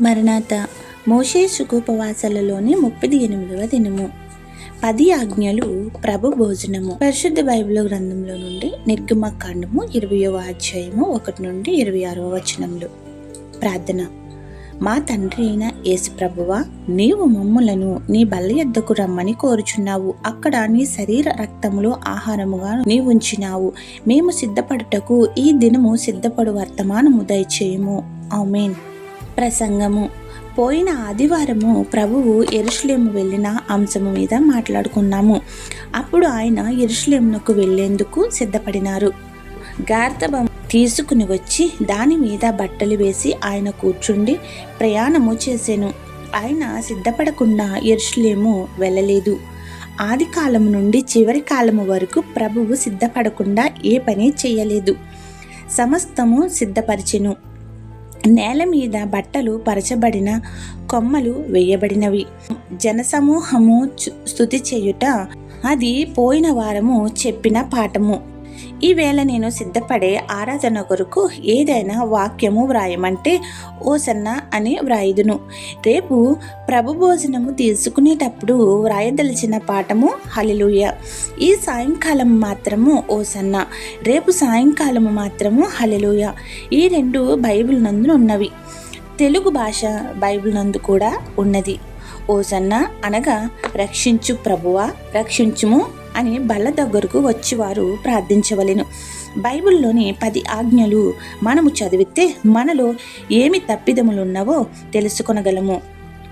మరణాత మోషే సుఖోపవాసాలలోని ముప్పది ఎనిమిదవ దినము. పది ఆజ్ఞలు ప్రభు భోజనము. పరిశుద్ధ బైబిల్ గ్రంథంలో నుండి నిర్గమకాండము ఇరవయవ అధ్యాయము ఒకటి నుండి ఇరవై ఆరవ వచనంలో ప్రార్థన. మా తండ్రి అయిన యేసు ప్రభువా నీవు మమ్ములను నీ బల్ల ఎద్దకు రమ్మని కోరుచున్నావు. అక్కడ నీ శరీర రక్తములో ఆహారముగా నీ ఉంచినావు. మేము సిద్ధపడుటకు ఈ దినము సిద్ధపడు వర్తమానము దయచేయము. ఆమెన్. ప్రసంగము. పోయిన ఆదివారము ప్రభువు ఎరుషులేము వెళ్ళిన అంశము మీద మాట్లాడుకున్నాము. అప్పుడు ఆయన ఎరుషులేమునకు వెళ్ళేందుకు సిద్ధపడినారు. గార్తబం తీసుకుని వచ్చి దాని మీద బట్టలు వేసి ఆయన కూర్చుండి ప్రయాణము చేశాను ఆయన సిద్ధపడకుండా ఎరుషులేము వెళ్ళలేదు. ఆది కాలము నుండి చివరి కాలము వరకు ప్రభువు సిద్ధపడకుండా ఏ పని చేయలేదు. సమస్తము సిద్ధపరిచెను. నేల మీద బట్టలు పరచబడిన కొమ్మలు వేయబడినవి. జనసమూహము చు- చేయుట అది పోయిన వారము చెప్పిన పాఠము. ఈవేళ నేను సిద్ధపడే ఆరాధన కొరకు ఏదైనా వాక్యము వ్రాయమంటే ఓసన్న అని వ్రాయుదును. రేపు ప్రభు భోజనము తీసుకునేటప్పుడు వ్రాయదలిచిన పాఠము హలిలుయ ఈ సాయంకాలం మాత్రము ఓసన్న. రేపు సాయంకాలము మాత్రము హలిలుయ ఈ రెండు బైబిల్ నందు ఉన్నవి. తెలుగు భాష బైబిల్ నందు కూడా ఉన్నది. ఓసన్న అనగా రక్షించు ప్రభువా రక్షించుము అని బల్ల దగ్గరకు వచ్చివారు ప్రార్థించవలెను. బైబిల్లోని పది ఆజ్ఞలు మనము చదివితే మనలో ఏమి తప్పిదములున్నావో తెలుసుకొనగలము.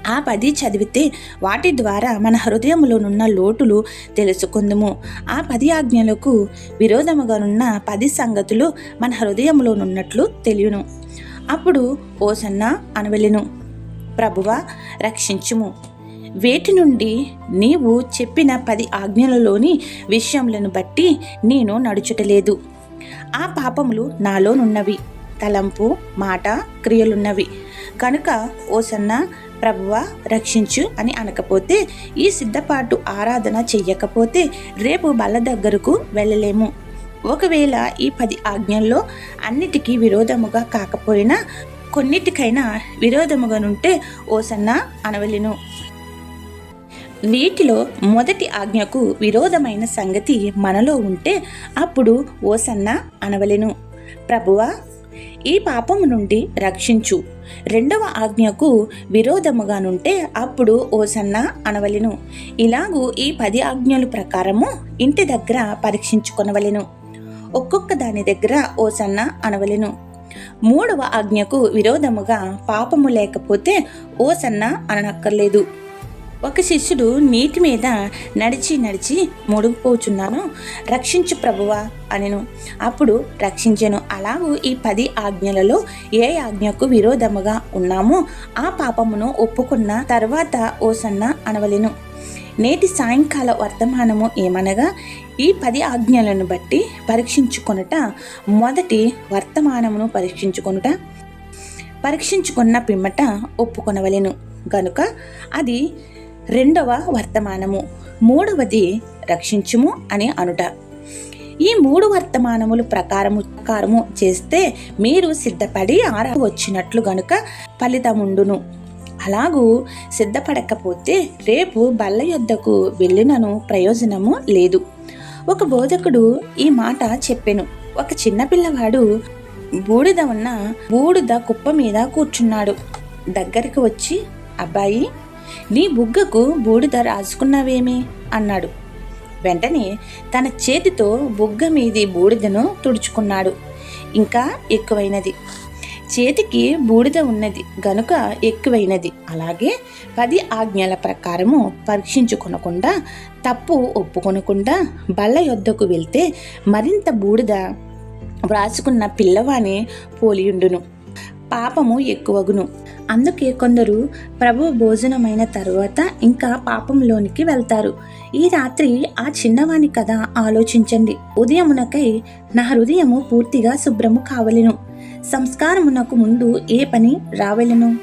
ఆ పది చదివితే వాటి ద్వారా మన హృదయములోనున్న లోటులు తెలుసుకుందుము. ఆ పది ఆజ్ఞలకు విరోధముగానున్న పది సంగతులు మన హృదయములోనున్నట్లు తెలియను. అప్పుడు ఓసన్న అనవెలెను. ప్రభువా రక్షించుము. వేటి నుండి నీవు చెప్పిన పది ఆజ్ఞలలోని విషయములను బట్టి నేను నడుచుటలేదు. ఆ పాపములు నాలోనున్నవి. తలంపు మాట క్రియలున్నవి. కనుక ఓ సన్న ప్రభువ రక్షించు అని అనకపోతే ఈ సిద్ధపాటు ఆరాధన చెయ్యకపోతే రేపు బల్ల దగ్గరకు వెళ్ళలేము. ఒకవేళ ఈ పది ఆజ్ఞల్లో అన్నిటికీ విరోధముగా కాకపోయినా కొన్నిటికైనా విరోధముగానుంటే సన్న అనవలెను. వీటిలో మొదటి ఆజ్ఞకు విరోధమైన సంగతి మనలో ఉంటే అప్పుడు ఓ సన్న అనవలెను. ప్రభువా ఈ పాపము నుండి రక్షించు. రెండవ ఆజ్ఞకు విరోధముగానుంటే అప్పుడు ఓ సన్న అనవలెను. ఇలాగూ ఈ పది ఆజ్ఞల ప్రకారము ఇంటి దగ్గర పరీక్షించుకొనవలెను. ఒక్కొక్క దాని దగ్గర ఓ సన్న అనవలెను. మూడవ ఆజ్ఞకు విరోధముగా పాపము లేకపోతే ఓ సన్న అననక్కర్లేదు. ఒక శిష్యుడు నీటి మీద నడిచి నడిచి ముడుగుపోచున్నాను. రక్షించు ప్రభువా అనెను. అప్పుడు రక్షించెను. అలాగూ ఈ పది ఆజ్ఞలలో ఏ ఆజ్ఞకు విరోధముగా ఉన్నామో ఆ పాపమును ఒప్పుకున్న తర్వాత ఓసన్న అనవలెను. నేటి సాయంకాల వర్తమానము ఏమనగా ఈ పది ఆజ్ఞలను బట్టి పరీక్షించుకొనుట మొదటి వర్తమానమును పరీక్షించుకొనుట పరీక్షించుకున్న పిమ్మట ఒప్పుకొనవలెను. గనుక అది రెండవ వర్తమానము. మూడవది రక్షించుము అని అనుట. ఈ మూడు వర్తమానములు ప్రకారము ప్రకారము చేస్తే మీరు సిద్ధపడి ఆరా వచ్చినట్లు గనుక ఫలితముండును. అలాగూ సిద్ధపడకపోతే రేపు బల్ల యొద్దకు వెళ్ళినను ప్రయోజనము లేదు. ఒక బోధకుడు ఈ మాట చెప్పెను. ఒక చిన్న పిల్లవాడు బూడిద ఉన్న బూడిద కుప్ప మీద కూర్చున్నాడు. దగ్గరికి వచ్చి అబ్బాయి నీ బుగ్గకు బూడిద రాసుకున్నావేమి? అన్నాడు. వెంటనే తన చేతితో బుగ్గ మీది బూడిదను తుడుచుకున్నాడు. ఇంకా ఎక్కువైనది. చేతికి బూడిద ఉన్నది గనుక ఎక్కువైనది. అలాగే పది ఆజ్ఞల ప్రకారము పరీక్షించుకొనకుండా తప్పు ఒప్పుకొనకుండా బల్ల యొద్దకు వెళ్తే మరింత బూడిద వ్రాసుకున్న పిల్లవాని పోలియుండును. పాపము ఎక్కువగును. అందుకే కొందరు ప్రభు భోజనమైన తరువాత ఇంకా పాపంలోనికి వెళ్తారు. ఈ రాత్రి ఆ చిన్నవాని కథ ఆలోచించండి. ఉదయమునకై నా హృదయము పూర్తిగా శుభ్రము కావలెను. సంస్కారమునకు ముందు ఏ పని రావలెను?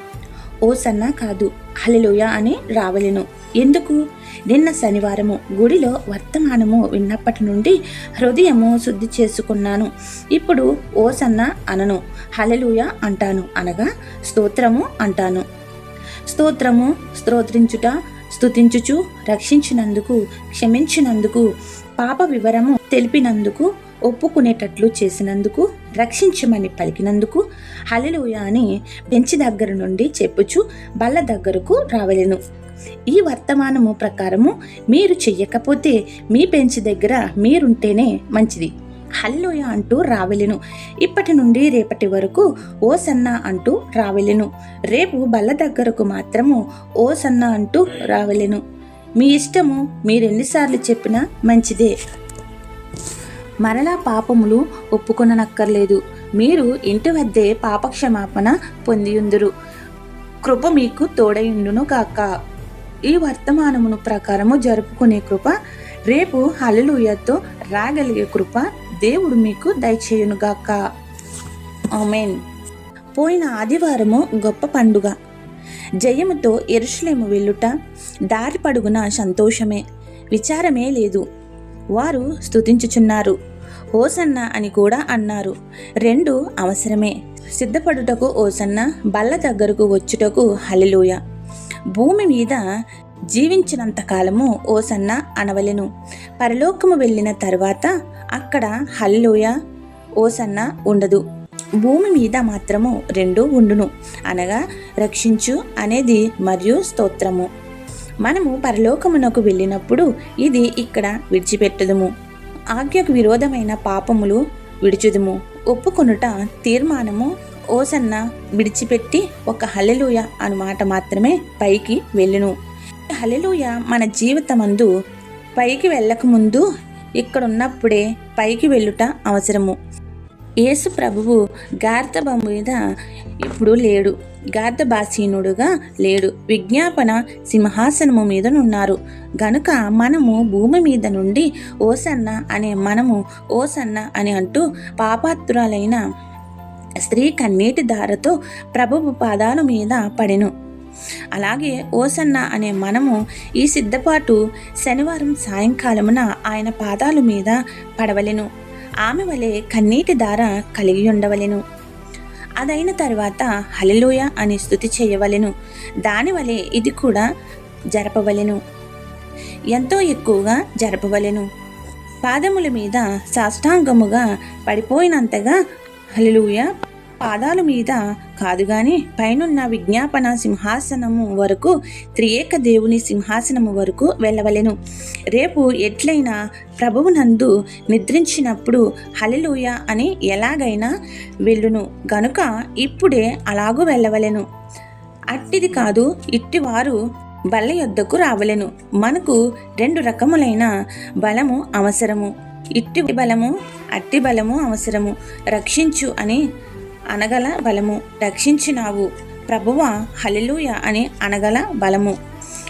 ఓ సన్నా కాదు. హలెలుయ అని రావలెను. ఎందుకు? నిన్న శనివారము గుడిలో వర్తమానము విన్నప్పటి నుండి హృదయము శుద్ధి చేసుకున్నాను. ఇప్పుడు ఓసన్న అనను. హలలుయ అంటాను అనగా స్తోత్రము అంటాను. స్తోత్రము స్తోత్రించుట స్తుతించుచు రక్షించినందుకు క్షమించినందుకు పాప వివరము తెలిపినందుకు ఒప్పుకునేటట్లు చేసినందుకు రక్షించమని పలికినందుకు హలెలుయ అని బెంచి దగ్గర నుండి చెప్పుచు బల్ల దగ్గరకు రావలను. ఈ వర్తమానము ప్రకారము మీరు చెయ్యకపోతే మీ బెంచ్ దగ్గర మీరుంటేనే మంచిది. హల్లోయ అంటూ రావెలెను. ఇప్పటి నుండి రేపటి వరకు ఓ సన్న అంటూ రావెలెను. రేపు బల్ల దగ్గరకు మాత్రము ఓ సన్న అంటూ రావెలెను. మీ ఇష్టము మీరెన్నిసార్లు చెప్పినా మంచిదే. మరలా పాపములు ఒప్పుకొననక్కర్లేదు. మీరు ఇంటి వద్దే పాపక్షమాపణ పొందియుందురు. కృప మీకు తోడయుండును గాక. ఈ వర్తమానమును ప్రకారము జరుపుకునే కృప రేపు హలలుయతో రాగలిగే కృప దేవుడు మీకు దయచేయునుగాక ఆమెన్. పోయిన ఆదివారము గొప్ప పండుగ. జయముతో ఎరుషులేము వెళ్ళుట దారి పడుగున సంతోషమే విచారమే లేదు. వారు స్తుతించుచున్నారు. ఓసన్న అని కూడా అన్నారు. రెండు అవసరమే. సిద్ధపడుటకు ఓసన్న బల్ల దగ్గరకు వచ్చుటకు హలిలోయ భూమి మీద జీవించినంత కాలము ఓసన్న అనవలెను. పరలోకము వెళ్ళిన తర్వాత అక్కడ హల్లోయ ఓసన్న ఉండదు. భూమి మీద మాత్రము రెండు ఉండును. అనగా రక్షించు అనేది మరియు స్తోత్రము. మనము పరలోకమునకు వెళ్ళినప్పుడు ఇది ఇక్కడ విడిచిపెట్టదుము. ఆజ్ఞకు విరోధమైన పాపములు విడుచుదుము. ఒప్పుకొనుట తీర్మానము ఓసన్న విడిచిపెట్టి ఒక హలెలుయ అను మాట మాత్రమే పైకి వెళ్ళును. హలెలుయ మన జీవితమందు పైకి వెళ్ళకముందు ఇక్కడున్నప్పుడే పైకి వెళ్ళుట అవసరము. యేసు ప్రభువు గార్తబ మీద ఇప్పుడు లేడు. గార్ధభాసీనుడుగా లేడు. విజ్ఞాపన సింహాసనము మీదనున్నారు. గనుక మనము భూమి మీద నుండి ఓసన్న అనే మనము ఓసన్న అని అంటూ పాపాత్రురాలైన స్త్రీ కన్నీటి దారతో ప్రభువు పాదాల మీద పడెను. అలాగే ఓసన్న అనే మనము ఈ సిద్ధపాటు శనివారం సాయంకాలమున ఆయన పాదాల మీద పడవలెను. ఆమె వలె కన్నీటి దార కలిగి ఉండవలెను. అదైన తర్వాత హలిలోయ అని స్థుతి చేయవలెను. దానివలే ఇది కూడా జరపవలెను. ఎంతో ఎక్కువగా జరపవలెను. పాదముల మీద సాష్టాంగముగా పడిపోయినంతగా హలలుయ పాదాల మీద కాదుగాని పైనున్న విజ్ఞాపన సింహాసనము వరకు త్రియేక దేవుని సింహాసనము వరకు వెళ్ళవలెను. రేపు ఎట్లయినా ప్రభువునందు నిద్రించినప్పుడు హలిలూయ అని ఎలాగైనా వెళ్ళును. గనుక ఇప్పుడే అలాగూ వెళ్ళవలెను. అట్టిది కాదు ఇట్టివారు బల్ల యొద్దకు రావలెను. మనకు రెండు రకములైన బలము అవసరము. ఇట్టి బలము అట్టి బలము అవసరము. రక్షించు అని అనగల బలము రక్షించినావు. ప్రభువ హలెలూయ అని అనగల బలము.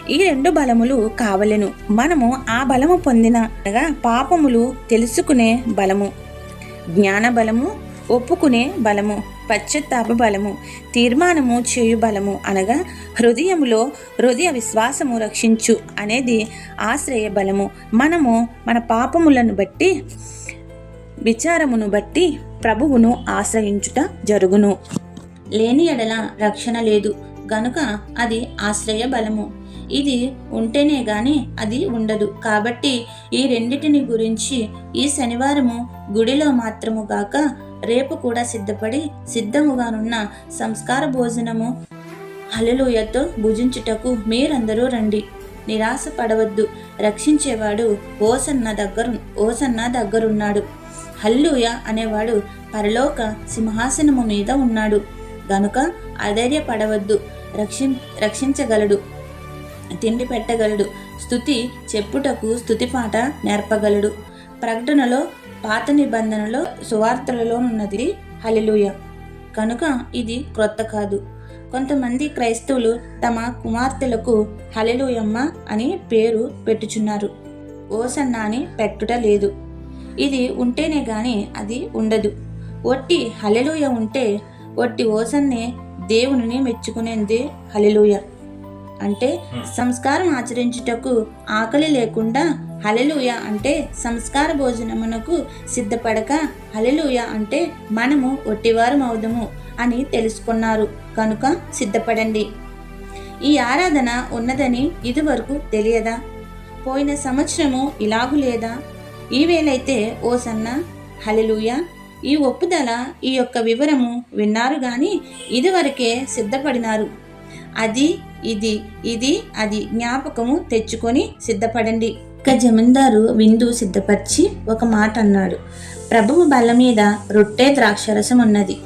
ఈ రెండు బలములు కావలెను. మనము ఆ బలము పొందిన అనగా పాపములు తెలుసుకునే బలము. జ్ఞాన బలము ఒప్పుకునే బలము పశ్చాత్తాప బలము తీర్మానము చేయు బలము అనగా హృదయములో హృదయ విశ్వాసము రక్షించు అనేది ఆశ్రయ బలము. మనము మన పాపములను బట్టి విచారమును బట్టి ప్రభువును ఆశ్రయించుట జరుగును. లేని ఎడల రక్షణ లేదు. గనుక అది ఆశ్రయ బలము. ఇది ఉంటేనే గాని అది ఉండదు. కాబట్టి ఈ రెండిటిని గురించి ఈ శనివారము గుడిలో మాత్రము గాక రేపు కూడా సిద్ధపడి సిద్ధముగానున్న సంస్కార భోజనము హలలుయతో భుజించుటకు మీరందరూ రండి. నిరాశ పడవద్దు రక్షించేవాడు ఓసన్న దగ్గరు ఓసన్న దగ్గరున్నాడు. హల్లుయ అనేవాడు పరలోక సింహాసనము మీద ఉన్నాడు. గనుక అధైర్యపడవద్దు రక్షి రక్షించగలడు. తిండి పెట్టగలడు. స్థుతి చెప్పుటకు స్థుతి పాట నేర్పగలడు. ప్రకటనలో పాత నిబంధనలో సువార్తలలో ఉన్నది. హలిలుయ కనుక ఇది క్రొత్త కాదు. కొంతమంది క్రైస్తవులు తమ కుమార్తెలకు హలెలుయమ్మ అని పేరు పెట్టుచున్నారు. ఓసన్న అని పెట్టుట లేదు. ఇది ఉంటేనే గాని అది ఉండదు. ఒట్టి హలెలుయ ఉంటే ఒట్టి ఓసన్నే దేవుని మెచ్చుకునేందే హలెలుయ అంటే సంస్కారం ఆచరించుటకు ఆకలి లేకుండా హలెలుయ అంటే సంస్కార భోజనమునకు సిద్ధపడక హలెలుయ అంటే మనము ఒట్టివారం అవుదము అని తెలుసుకున్నారు. కనుక సిద్ధపడండి. ఈ ఆరాధన ఉన్నదని ఇదివరకు తెలియదా? పోయిన సంవత్సరము ఇలాగు లేదా? ఈవేళైతే ఓ సన్న హలెలుయ ఈ ఒప్పుదల ఈ యొక్క వివరము విన్నారు కానీ ఇదివరకే సిద్ధపడినారు. అది ఇది ఇది అది జ్ఞాపకము తెచ్చుకొని సిద్ధపడండి. ఇక జమీందారు విందు సిద్ధపరిచి ఒక మాట అన్నాడు ప్రభువు బల్ల మీద రొట్టె ద్రాక్షరసం ఉన్నది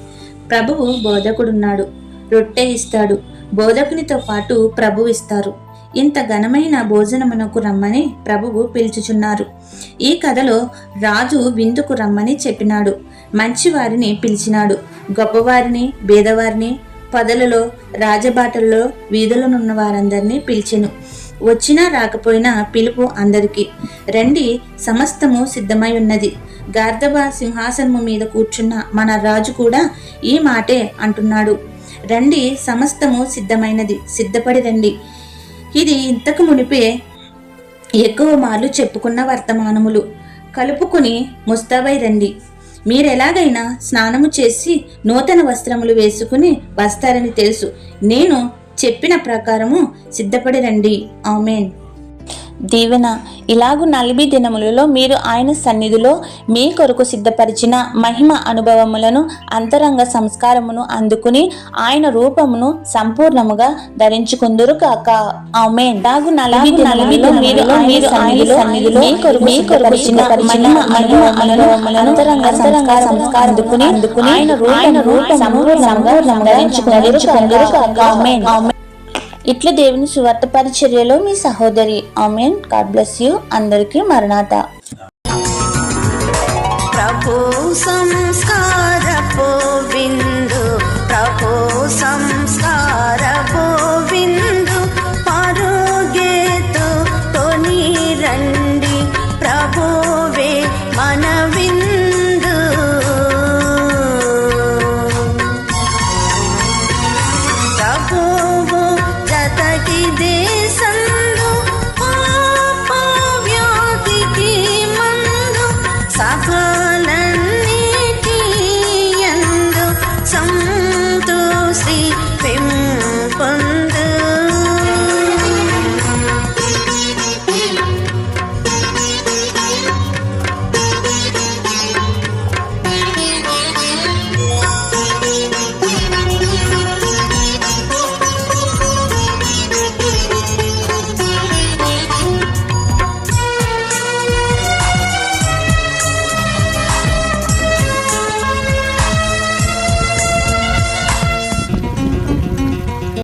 ప్రభువు బోధకుడున్నాడు. రొట్టె ఇస్తాడు. బోధకునితో పాటు ప్రభు ఇస్తారు. ఇంత ఘనమైన భోజనమునకు రమ్మని ప్రభువు పిలుచుచున్నారు. ఈ కథలో రాజు విందుకు రమ్మని చెప్పినాడు. మంచివారిని పిలిచినాడు. గొప్పవారిని బీదవారిని పదలలో రాజబాటల్లో వీధులనున్న వారందరినీ పిలిచెను. వచ్చినా రాకపోయినా పిలుపు అందరికీ. రండి సమస్తము సిద్ధమై ఉన్నది గార్ధవ సింహాసనము మీద కూర్చున్న మన రాజు కూడా ఈ మాటే అంటున్నాడు. రండి సమస్తము సిద్ధమైనది. సిద్ధపడి రండి. ఇది ఇంతకు మునిపే ఎక్కువ మార్లు చెప్పుకున్న వర్తమానములు. కలుపుకుని ముస్తాబై రండి. మీరెలాగైనా స్నానము చేసి నూతన వస్త్రములు వేసుకుని వస్తారని తెలుసు. నేను చెప్పిన ప్రకారము సిద్ధపడి రండి. ఆమెన్. దీవెన. ఇలాగు నలభై దినములలో మీరు ఆయన సన్నిధిలో మీ కొరకు సిద్ధపరిచిన మహిమ అనుభవములను అంతరంగ సంస్కారమును అందుకుని ఆయన రూపమును సంపూర్ణముగా ధరించుకుందురు కాక. ఇలాగు నలభై దినములలో మీరు మీరు ఆయన సన్నిధిలో మీ కొరకు మీ కొరకు మహిమ అనుభవములను అంతరంగ అంతరంగ సంస్కారం అందుకుని అందుకుని ఆయన రూపమును సంపూర్ణముగా ధరించుకుందురు కాక. ఆమెన్. ఇట్లు దేవుని సువార్త పరిచర్యలో మీ సహోదరి. ఆమెన్. God bless you. అందరికి మరణాత. ప్రభు సంస్కారపు విందు ప్రభు సంస్కార